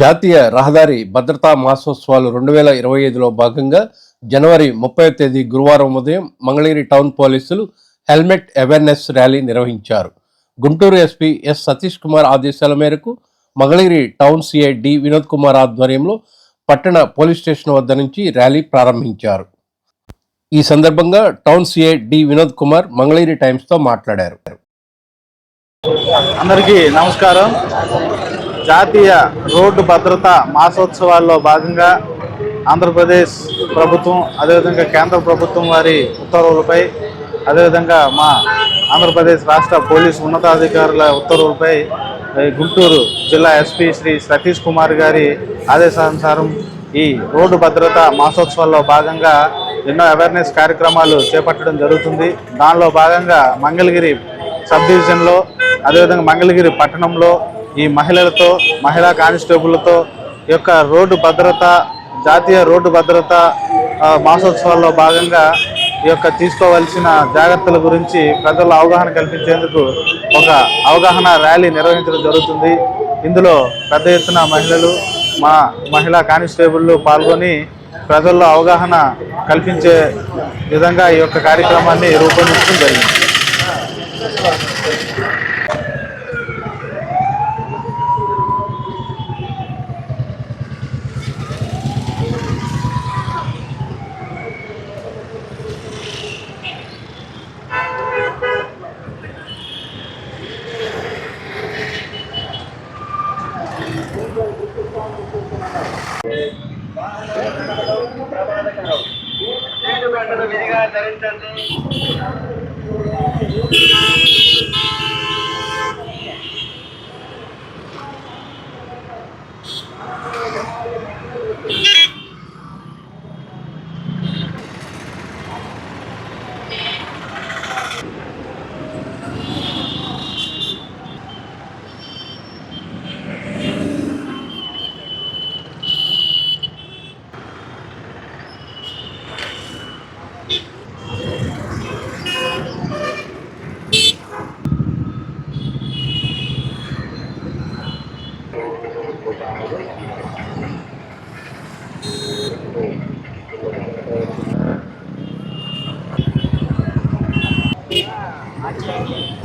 జాతీయ రహదారి భద్రతా మాసోత్సవాలు రెండు వేల ఇరవై ఐదులో భాగంగా జనవరి ముప్పై తేదీ గురువారం ఉదయం Mangalagiri town police helmet awareness rally నిర్వహించారు. గుంటూరు ఎస్పీ ఎస్ సతీష్ కుమార్ ఆదేశాల మేరకు Mangalagiri town CI D Vinod Kumar ఆధ్వర్యంలో పట్టణ పోలీస్ స్టేషన్ వద్ద నుంచి ర్యాలీ ప్రారంభించారు. ఈ సందర్భంగా town CI D Vinod Kumar Mangalagiri టైమ్స్తో మాట్లాడారు. అందరికీ నమస్కారం. జాతీయ రోడ్డు భద్రత మాసోత్సవాల్లో భాగంగా ఆంధ్రప్రదేశ్ ప్రభుత్వం అదేవిధంగా కేంద్ర ప్రభుత్వం వారి ఉత్తర్వులపై అదేవిధంగా మా ఆంధ్రప్రదేశ్ రాష్ట్ర పోలీసు ఉన్నతాధికారుల ఉత్తర్వులపై గుంటూరు జిల్లా ఎస్పీ శ్రీ సతీష్ కుమార్ గారి ఆదేశానుసారం ఈ రోడ్డు భద్రత మాసోత్సవాల్లో భాగంగా ఎన్నో అవేర్నెస్ కార్యక్రమాలు చేపట్టడం జరుగుతుంది. దానిలో భాగంగా మంగళగిరి సబ్ డివిజన్లో అదేవిధంగా మంగళగిరి పట్టణంలో ఈ మహిళలతో మహిళా కానిస్టేబుల్తో ఈ యొక్క రోడ్డు భద్రత జాతీయ రోడ్డు భద్రత మాసోత్సవాల్లో భాగంగా ఈ యొక్క తీసుకోవాల్సిన జాగ్రత్తల గురించి ప్రజల్లో అవగాహన కల్పించేందుకు ఒక అవగాహన ర్యాలీ నిర్వహించడం జరుగుతుంది. ఇందులో పెద్ద ఎత్తున మహిళలు మా మహిళా కానిస్టేబుళ్ళు పాల్గొని ప్రజల్లో అవగాహన కల్పించే విధంగా ఈ యొక్క కార్యక్రమాన్ని రూపొందించడం జరిగింది. సీటు విధిగా ధరించండి Thank you.